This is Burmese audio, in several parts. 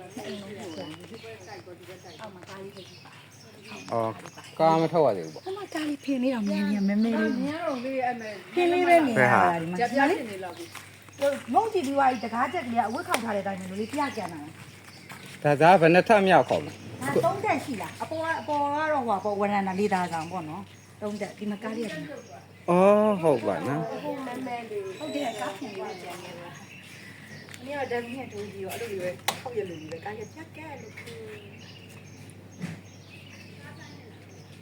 အောက်မှာကားလေးပဲရှိပါအော်ကားမထောက်ရသေးဘူးပေါ့။အမကားလေးဖင်လေးတော့မြင်မြင်မဲမဲလေးညတော့လေးအဲ့မဲ့ဖင်လေးပဲမြင်ရတာဒီမှာကြပြားလေးနေလောက်ပြီမုံကြည့်ပြီးွားဒီတကားချက်ကလေးကအဝတ်ခောက်ထားတဲ့အတိုင်းမျိုးလေးပြကြံတာဒါသားဘယ်နှစ်ထပ်မြောက်ခေါ်လဲ။ဒါသုံးတက်ရှိလား။အပေါ်ကအပေါ်ကတော့ဟိုပေါ်ဝရန်တာလေးသားဆောင်ပေါ့နော်။သုံးတက်ဒီမှာကားလေးရတယ်အော်ဟုတ်ပါနော်ဟုတ်မဲမဲလေး။ဟုတ်တယ်ကားဖင်လေးကြံနေတ ယ်။ညတော့ဓာတ်မြင့်ထိုးကြည့်ရောအဲ့လိုပဲဟောက်ရလို့ပဲကားရပြက်ကဲလို့ခူ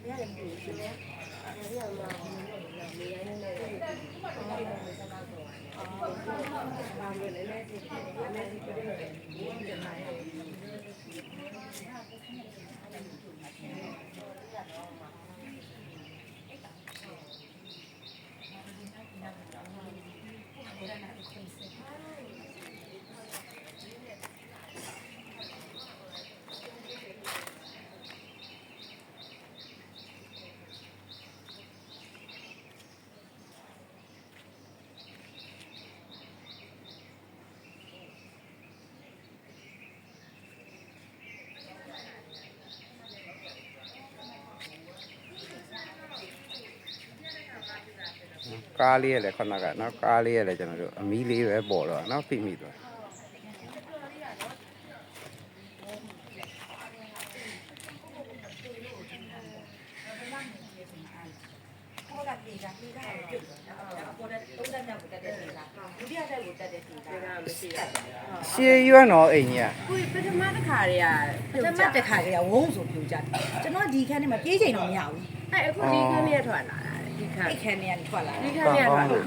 ရတယ်ဘူးရှင်။အဲ့ဒါမှနေရနေနေတယ်။အော်။ဘာလို့လဲလဲဒီမဲဒီပြည့်တယ်။ဒီမှာရ ကားလေးရလည်းခဏကနော်ကားလေးရလည်းကျွန်တော်တို့အမီးလေးပဲပေါ်တော့နော်ဖိမိသွား။ဟောကပြေးတာပြေးတာပြုတ်တာ။အပေါ်ကသုံးတက်မြောက်ကိုတက်တဲ့ပြေးတာ။ဒုတိယတက်ကိုတက်တဲ့ပြေးတာတာမရှိတာရှည်ရွံ့တော့အိမ်ကြီး။ကိုပထမတစ်ခါတည်းက။ပထမတက်ခါကလေးကဝုန်းဆိုပြူကြတယ်။ကျွန်တော်ဒီခန်းထဲမှာပြေးချိန်တော့မရဘူးအဲ့အခုဒီခန်းလေးထွက်လာ တာဒီခ။န်းအဲ့ခန်းထဲကနေထွက်လာဒီတယ်ခန်းလေးထွက်လာတော်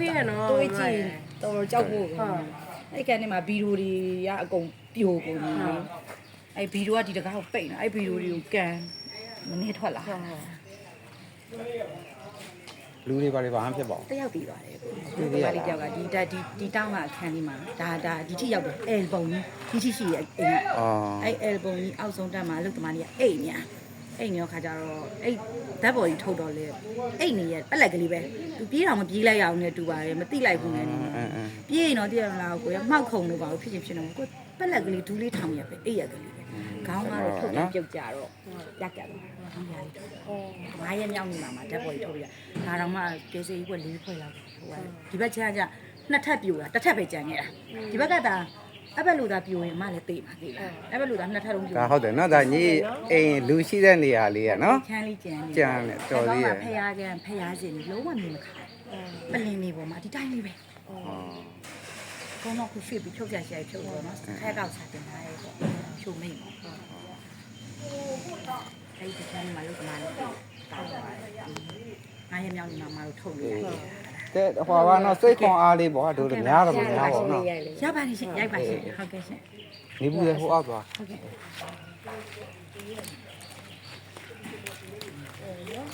သေးရနော်။တွေးကြည့်တော်ကြောက်ဖို့။အဲ့ခန်းထဲမှာဗီဒီယိုတွေကအကုန်ပြိုကုန်ပြီ။အဲ့ဗီဒီယိုကဒီတကားကိုပိတ်နေ။အဲ့ဗီဒီယိုတွေကိုကန်မနေ့ထွက်လာ။လူတွေဘာတွေဘာမှဖြစ်ပါဘူးတယောက်ပြီးသွားတယ်ပြီးသေးရလားဒီတယောက်ကဒီတက်ဒီဒီတောင်းကအခန်းလေးမှာဒါဒါဒီထိရောက်တယ်အဲလ်ဘုံကြီးဒီထိရှိရဲ့အိမ်ကအော်အဲအဲလ်ဘုံကြီးအောက်ဆုံးတက်မှာအလုတ်သမားကြီးကအိမ်ညာ အိမ်ရောခါကြတော့အိတ်ဓာတ်ပေါ်ကြီးထုတ်တော့လေအိမ်နေရဲ့ပက်လက်ကလေးပဲသူပြေးတော့မပြေးလိုက်ရအောင်နဲ့တူပါတယ်မသိလိုက်ဘူးနဲ့အင်းအင်းပြေးရင်တော့တည်ရမလားကိုရမှောက်ခုံလို့ပါဘူးဖြစ်ချင်းဖြစ်နေမှာကိုပက်လက်ကလေးဒူးလေးထောင်ရပဲအိတ်ရကလေးပဲခေါင်းကတော့ထုတ်ပြန်ပြုတ်ကြတော့လက်ကြတော့ဒီရလေးထုတ်ငါးရက်မြောက်နေမှာမှာဓာတ်ပေါ်ကြီးထုတ်ပြရဒါတော့မှကေစီကြီးကလေးဖွဲ့လောက်ဟိုကဒီဘက်ချမ်းကနှစ်ထပ်ပြိုတာတစ်ထပ်ပဲကြံခဲ့တာဒီဘက်ကဒါ အဲ့ဘက်လူသားပြိုရင်မှလည်းသိမှာသိလားအဲ့ဘက်လူသားနှစ်ထပ်လုံးပြိုဒါဟုတ်တယ်နော်ဒါညီအိမ်လူရှိတဲ့နေရာလေးကနော်ချမ်းလေးကြံနေကြံတယ်တော်သေးရဲ့ဖယားကန်ဖယားစင်လုံးဝမြင်မခါပလင်းလေးပေါ်မှာဒီတိုင်းလေးပဲအော်ဘုံတော့ခုရွှေ့ပြီးဖြုတ်ကြရှိရဖြုတ်တော့နော်ခဲကောက်စားတင်ထားရဲပေါ့ဖြုတ်မိတ်ပေါ့အဲ့ဒီကမ်းမှာလုတ်မှလည်းတောက်ပါတယ်ငါရမြောင်းနေမှာမလို့ထုတ်လို့ရတယ် တဲ့ဟွာကနော်စိတ်ခွန်အားလေးပေါ့တို့လည်းများတော့မများပါဘူးနော်ရပါလိမ့်ရှင်ရိုက်ပါရှင်ဟုတ်ကဲ့ရှင်နေဘူးလေဟိုအောက်သွားဟုတ်ကဲ့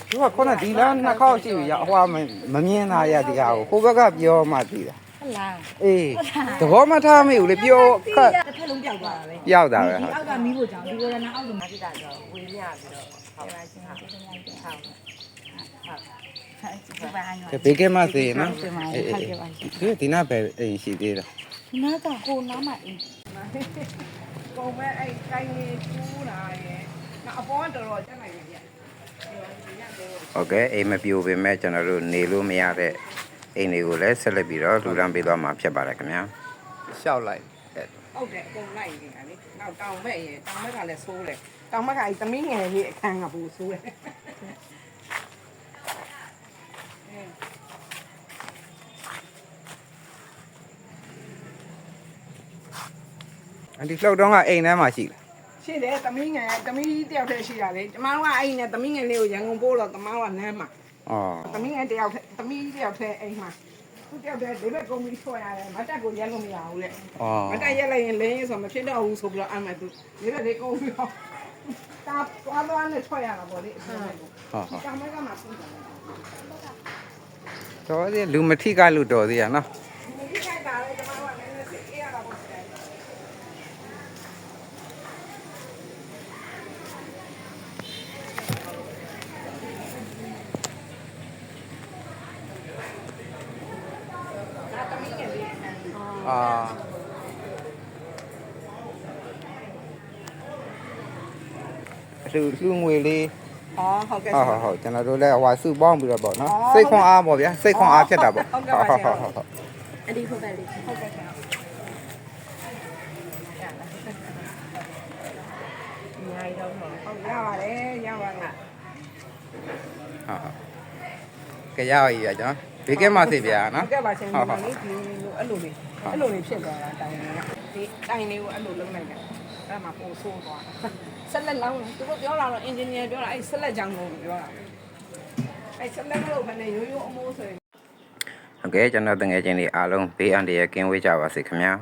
သူကခုနဒီလားနှစ်ခေါက်ရှိပြီရဟွာမမမြင်တာရဒီဟာကိုကိုဘက်ကပြောမှသိတာဟုတ်လားအေးသဘောမထားမိဘူးလေပြောခက်တစ်ဖက်လုံးပြောက်သွားတာပဲရောက်တာပဲဒီဟုတ်အောက်ကမီးဖို့ကြောင့်ဒီဝရဏအောက်ကမှာဒီကတော့ဝေးမြပြီးတော့ဟောလိုက်ချင်းဟာဟုတ်ဒီပါအိုင်း ကဲဘေးကဲမစေနော်ဟုတ်ကဲ့ပါအေးဟုတ်အေးကဲ့ပါဒီဒီနာပဲအိမ်ရှိသေးတယ်ဒီနာကဟိုနားမှာအင်းပုံမဲ့အဲ့ကိုင်းလေးကျူးလာရဲ့နောက်အပေါ်ကတော်တော်ကျက်နိုင်ပြီဗျဟုတ်ကဲ့အိမ်မပြိုပေမဲ့ကျွန်တော်တို့နေလို့မရတဲ့အိမ်တွေကိုလည်းဆက်လက်ပြီးတော့လူလမ်းပေးသွားမှာဖြစ်ပါတယ်ခင်ဗျာရှောက်လိုက်ဟုတ်တယ်ပုံလိုက်နေတာလေနောက်တောင်မဲ့ရဲ့တောင်မဲ့ကလည်းဆိုးတယ်တောင်မဲ့ကအဲ့သမီးငယ်လေးအခန်းကပူဆိုးတယ် အဒီလောက်တော့ကအိမ်ထဲမှာရှိလားရှိတယ်သမီးငယ်သမီးတယောက်တည်းရှိတာလေကျမတို့ကအဲ့နဲ့သမီးငယ်လေးကိုရန်ကုန်ပို့တော့တမကနမ်းမှာအော်သမီးငယ်တယောက်သမီးတယောက်တည်းအိမ်မှာသူတယောက်တည်းဒီဘက်ကုန်းပြီးထွက်ရတယ်မတက်ကိုရက်လို့မရဘူးလေအော်မတက်ရက်လိုက်ရင်လင်းရင်ဆိုမဖြစ်တော့ဘူးဆိုပြီးတော့အမှသူဒီဘက်လေးကုန်းပြီးတော့တာသွားသွားနဲ့ထွက်ရတာပေါ့လေအဆုံးကိုဟုတ်ဟုတ်တောင်ဘက်ကမှပြီးတယ်တော်သေးလူမထိကလူတော်သေးရနော် အာအလှူလှူငွေလေးอ๋อဟုတ်ကဲ့ဟုတ်ဟုတ်ဟုတ်ကျွန်တော်တို့လည်းဟိုစုပေါင်းပြီးတော့ပေါ့နော်စိတ်ခွန်အားပေါ့ဗျာစိတ်ခွန်အားဖြစ်တာပေါ့ဟုတ်ကဲ့ပါဟုတ်ဟုတ်ဟုတ်အဒီဟုတ်ကဲ့လေးဟုတ်ကဲ့ညာရတော့ဟုတ်ရပါတယ်ရပါတယ်ဟာကဲရပါပြီဗျာကျွန်တော် ဘေးကဲမသိဗျာနော်ဟုတ်ကဲ့ပါရှင်ဟုတ်ဒီဟုတ်လေးဒီလိုအဲ့လိုလေးအဲ့လိုလေးဖြစ်သွားတာတိုင်လေးကဒီတိုင်လေးကိုအဲ့လိုလုံးလိုက်တယ်အဲ့မှာပို့ဆိုးသွားဆက်လက်လောင်းသူတို့ပြောလာတော့အင်ဂျင်နီယာပြောတာအဲ့ဆက်လက်ကြောင်ကိုပြောတာအဲ့ဆက်လက်လို့ခနဲ့ရိုးရိုးအမိုးဆိုရင်ဟုတ်ကဲ့ကျွန်တော်တငယ်ချင်းတွေအားလုံးဘေးအန္တရာယ်ကင်းဝေးကြပါစေခင်ဗျာ